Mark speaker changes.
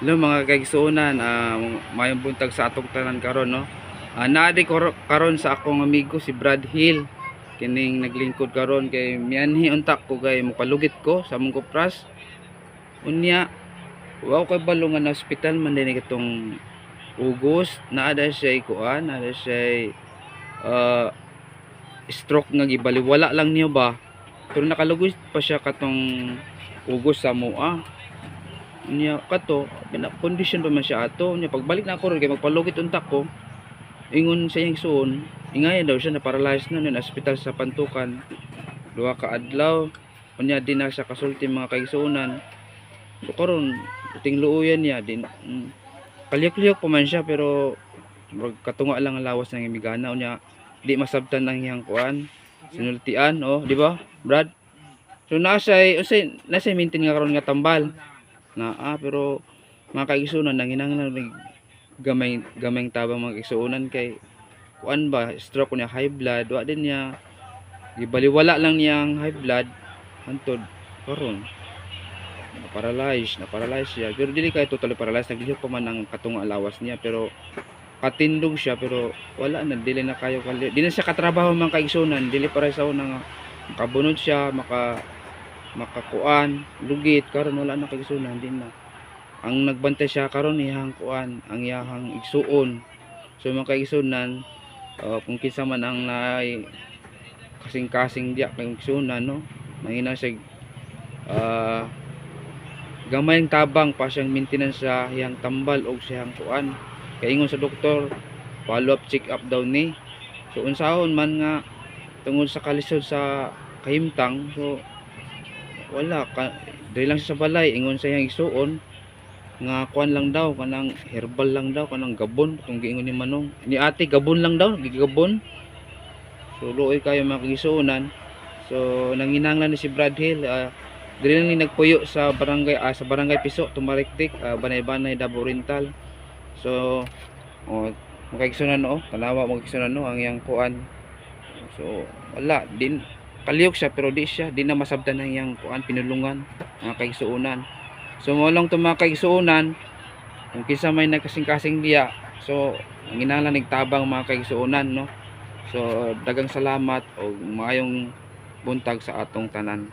Speaker 1: Hello mga kaigsuonan, uh, mayong buntag sa atong tanan karon no. Uh, naadi karon sa akong amigo si Brad Hill. Kining naglingkod karon kay mianhi untak ko kay mopalugit ko sa among kupras. Unya wow kay balungan na ospital man din itong ugos naada siya kuan, naada siya uh, stroke nga gibaliwala lang niyo ba. Pero nakalugos pa siya katong ugos sa mua niya kato bina condition pa man siya ato. Niya pagbalik na ako ron kay magpalugit untak ko. Ingon sa iyang suon ingayan daw siya na paralyzed na nun hospital sa pantukan. Duha ka adlaw. Unya di na siya kasulti mga kaigsuonan so karon ting luuyan niya din mm, kaliyok-liyok pa man siya pero katunga lang ang lawas ng imigana. Unya di masabtan ang iyang kuan sinultian oh di ba Brad? So nasa usay nasa maintain nga karon nga tambal na ah, pero mga kaigsunan nanginanglan rig gamay gamay tabang mga kaigsunan kay kuan ba stroke niya high blood wa din niya gibaliwala lang niyang high blood hantod karon. Na paralyze na paralyze siya. Pero dili kay totally paralyzed naglihok pa man ang katunga lawas niya pero katindog siya pero wala na dili na kayo kali di na siya katrabaho mga kaigsunan dili para sa una nga siya maka makakuan lugit karon wala na kaigsunan din na. Ang nagbantay siya karon iyang kuan ang iyang igsuon. So mga kaigsunan uh, kung kinsa man ang naay kasing-kasing diya kay no nangina siya uh, gamay ang tabang pa siyang maintenance sa iyang tambal o siyang kuan. Kay ingon sa doktor follow up check up daw ni. So unsahon man nga tungod sa kalisod sa kahimtang so wala ka dili lang sa balay ingon sa iyang igsuon nga kuan lang daw kanang herbal lang daw kanang gabon kung giingon ni Manong. Ni ate gabon lang daw gigabon. So luoy kayo mga kigisuonan so nanginanglan ni si Brad Hill uh, dili lang ni nagpuyo sa barangay ah, sa barangay Piso Tumariktik uh, Banay-Banay Davao Oriental. So oh mga kigisuonan no tanawa mga kigisuonan no ang iyang kuan. So wala din kaliyok siya pero di siya di na masabtan ng iyang kuan pinulungan mga kaigsuonan. So mo lang mga kaigsuonan kung kinsa may nagkasing-kasing diya so ang inanglan nagtabang mga kaigsuonan no? So dagang salamat o maayong buntag sa atong tanan